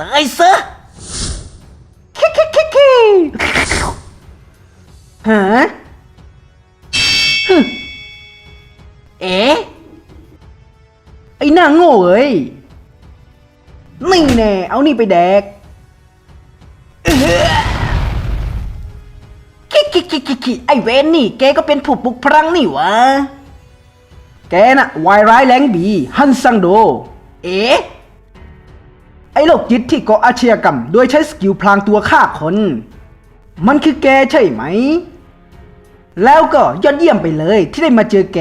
ตายซะคิคิคิคิฮะฮึเอ๋ไอ้หน้าโง่เอ้ย นี่แน่ เอานี่ไปแดกเอื้อคิคิคิคิคิไอ้เวนนี่ แกก็เป็นผู้ปลุกพลังนี่หวะ แกน่ะ วายร้ายแรงบี ฮันซังโด เอ๋ ไอ้โรคจิตที่ก่ออาชญากรรม โดยใช้สกิลพลางตัวฆ่าคน มันคือแกใช่ไหม แล้วก็ยอดเยี่ยมไปเลยที่ได้มาเจอแก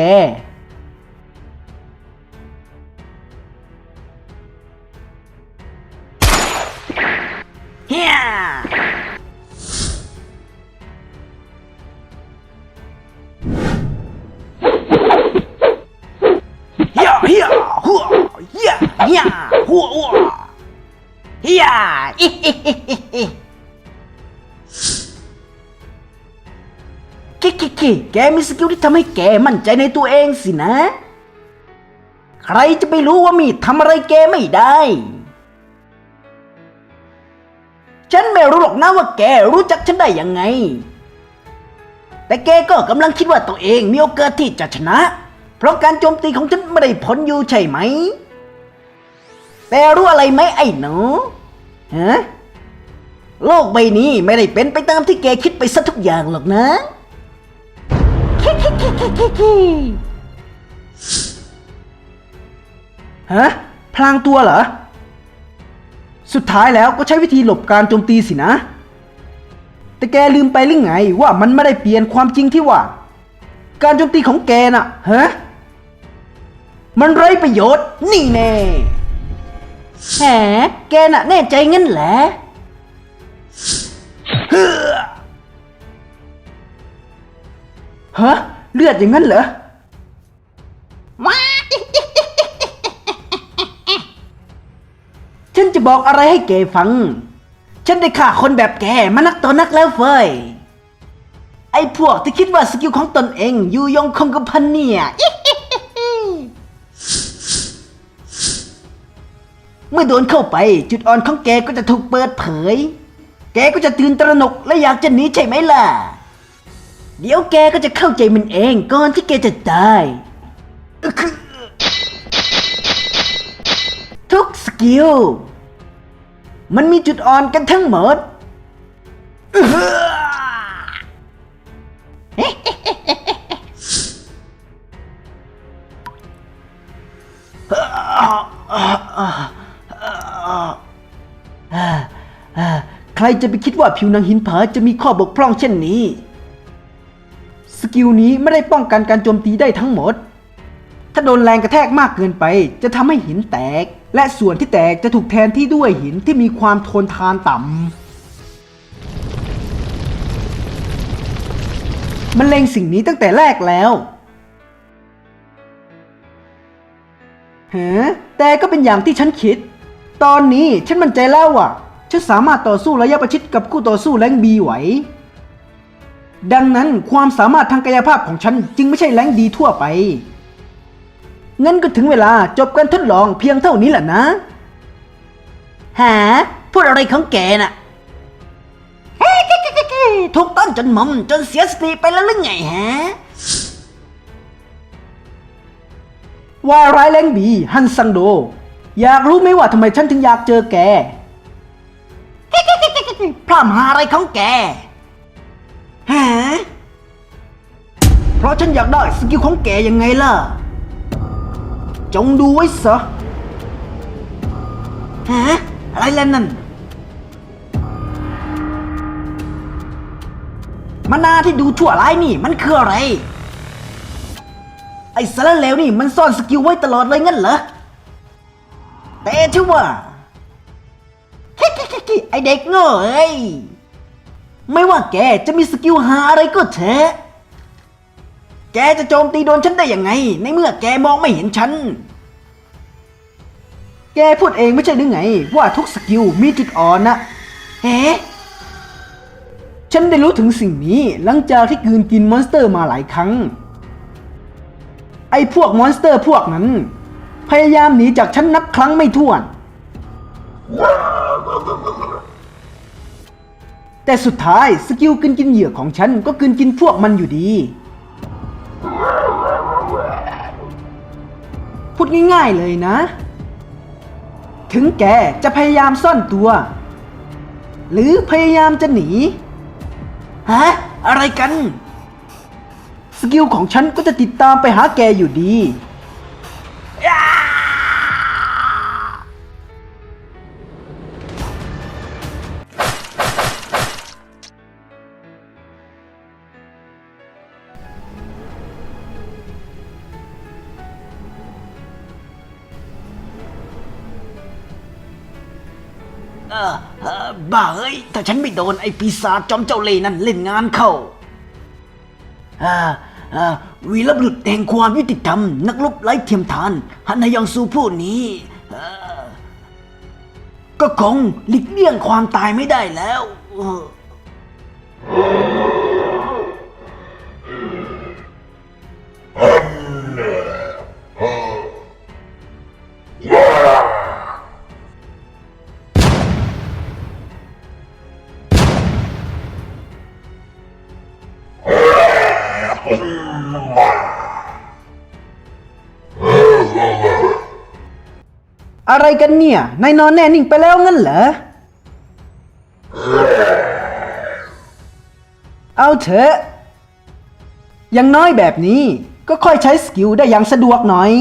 เฮียอิฮิฮิฮิฮิกิกิกิแกมีสกิลที่ทำให้แกมั่นใจในตัวเองสินะ ใครจะไปรู้ว่ามีดทำอะไรแกไม่ได้ ฉันไม่รู้หรอกนะว่าแกรู้จักฉันได้ยังไง แต่แกก็กำลังคิดว่าตัวเองมีโอกาสที่จะชนะ เพราะการโจมตีของฉันไม่ได้ผลอยู่ใช่ไหม แต่รู้อะไรไหมไอ้หนูฮะโลกใบนี้ไม่ได้เป็นไปตามที่แกคิดไปซะทุกอย่างหรอกนะคิคิคิคิคิคิฮะพลางตัวเหรอ สุดท้ายแล้วก็ใช้วิธีหลบการโจมตีสินะ แต่แกลืมไปหรือไงว่ามันไม่ได้เปลี่ยนความจริงที่ว่า การโจมตีของแกน่ะฮะมันไร้ประโยชน์นี่แน่ แหมแกน่ะแน่ใจงั้นแหละเฮ้อฮะเลือดอย่างนั้นเหรอว้าฉันจะบอกอะไรให้แกฟัง ฉันได้ฆ่าคนแบบแกมานักต่อนักแล้วเฟยไอ้พวกที่คิดว่าสกิลของตนเองอยู่ยงคงกระพันเนี่ย เมื่อโดนเข้าไป จุดอ่อนของแกก็จะถูกเปิดเผย แกก็จะตื่นตระหนกและอยากจะหนีใช่ไหมล่ะ เดี๋ยวแกก็จะเข้าใจมันเองก่อนที่แกจะตาย ทุกสกิล มันมีจุดอ่อนกันทั้งหมดอื้อหื รจะไปคิดว่าผิวหนังหินผาจะมีข้อบกพร่องเช่นนี้ สกิลนี้ไม่ได้ป้องกันการโจมตีได้ทั้งหมด ถ้าโดนแรงกระแทกมากเกินไป จะทำให้หินแตก และส่วนที่แตกจะถูกแทนที่ด้วยหินที่มีความทนทานต่ำมันเล็งสิ่งนี้ตั้งแต่แรกแล้วฮะแต่ก็เป็นอย่างที่ฉันคิด ตอนนี้ฉันมั่นใจแล้วว่า ฉันสามารถต่อสู้ระยะประชิดกับคู่ต่อสู้แรงบีไหว ดังนั้นความสามารถทางกายภาพของฉันจึงไม่ใช่แรงดีทั่วไป งั้นก็ถึงเวลาจบการทดลองเพียงเท่านี้แหละนะหาพูดอะไรของแกน่ะเฮ้ถูกต้อนจนหมอมจนเสียสติไปแล้วหรือไงฮะว่าร้ายแรงบีฮันซังโด อยากรู้ไหมว่าทำไมฉันถึงอยากเจอแก พร่ำหาอะไรของแกฮะเพราะฉันอยากได้สกิลของแกยังไงล่ะ จงดูไว้ซะฮะอะไรล่ะนั่นมานาที่ดูชั่วร้ายนี่มันคืออะไร ไอ้สารเลวนี่มันซ่อนสกิลไว้ตลอดเลยงั้นเหรอแต่ที่ว่า ไอเด็กโง่เอ้ยไม่ว่าแกจะมีสกิลหาอะไรก็เถอะแกจะโจมตีโดนฉันได้ยังไง ในเมื่อแกมองไม่เห็นฉัน แกพูดเองไม่ใช่หรือไง ว่าทุกสกิลมีจุดอ่อนนะเฮ้ฉันได้รู้ถึงสิ่งนี้หลังจากที่กืนกินมอนสเตอร์มาหลายครั้ง ไอ้พวกมอนสเตอร์พวกนั้น พยายามหนีจากฉันนับครั้งไม่ถ้วน แต่สุดท้ายสกิลกลืนกินเหยื่อของฉันก็กลืนกินพวกมันอยู่ดี พูดง่ายๆเลยนะ ถึงแกจะพยายามซ่อนตัว หรือพยายามจะหนี ฮะ อะไรกัน สกิลของฉันก็จะติดตามไปหาแกอยู่ดี เออเออบ้าเอ้ยถ้าฉันไม่โดนไอ้ปีศาจจอมเจ้าเล่ห์นั่นเล่นงานเข้าอ่าอ่าวีรบุรุษแห่งความยุติธรรม นักรบไร้เทียมทานฮันนายองซูผู้นี้เอ่อก็คงหลีกเลี่ยงความตายไม่ได้แล้วเออ อะไรกันเนี่ย นายนอนแน่นิ่งไปแล้วงั้นเหรอ เอาเถอะอย่างน้อยแบบนี้ก็ค่อยใช้สกิลได้อย่างสะดวกหน่อย